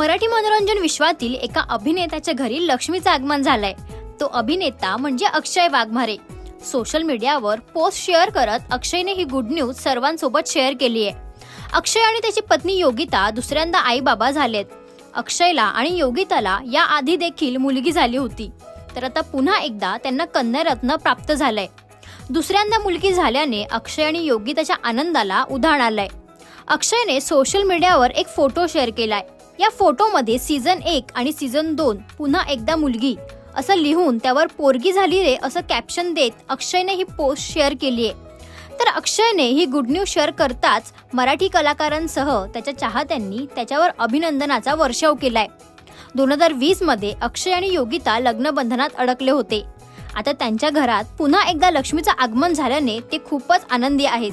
मराठी मनोरंजन विश्वातील एका अभिनेत्याच्या घरी लक्ष्मीचं आगमन झालंय. तो अभिनेता म्हणजे अक्षय वाघमारे. सोशल मीडियावर पोस्ट शेअर करत अक्षयने ही गुड न्यूज सर्वांसोबत शेअर केली आहे. अक्षय आणि त्याची पत्नी योगिता दुसऱ्यांदा आई बाबा झालेत. अक्षयला आणि योगिताला या आधी देखील मुलगी झाली होती. तर आता पुन्हा एकदा त्यांना कन्यारत्न प्राप्त झालंय. दुसऱ्यांदा मुलगी झाल्याने अक्षय आणि योगिताच्या आनंदाला उधाण आलंय. अक्षयने सोशल मीडियावर एक फोटो शेअर केलाय. या फोटोमध्ये सीझन एक आणि सीझन दोन पुन्हा एकदा मुलगी. असं लिहून त्यावर पोरगी झाली रे असं कॅप्शन देत अक्षयने ही पोस्ट शेअर केली आहे. तर अक्षयने ही गुड न्यूज शेअर करताच मराठी कलाकारांसह त्याच्या चाहत्यांनी त्याच्यावर अभिनंदनाचा वर्षाव केलाय. दोन हजार वीसमध्ये अक्षय आणि योगिता लग्नबंधनात अडकले होते. आता त्यांच्या घरात पुन्हा एकदा लक्ष्मीचं आगमन झाल्याने ते खूपच आनंदी आहेत.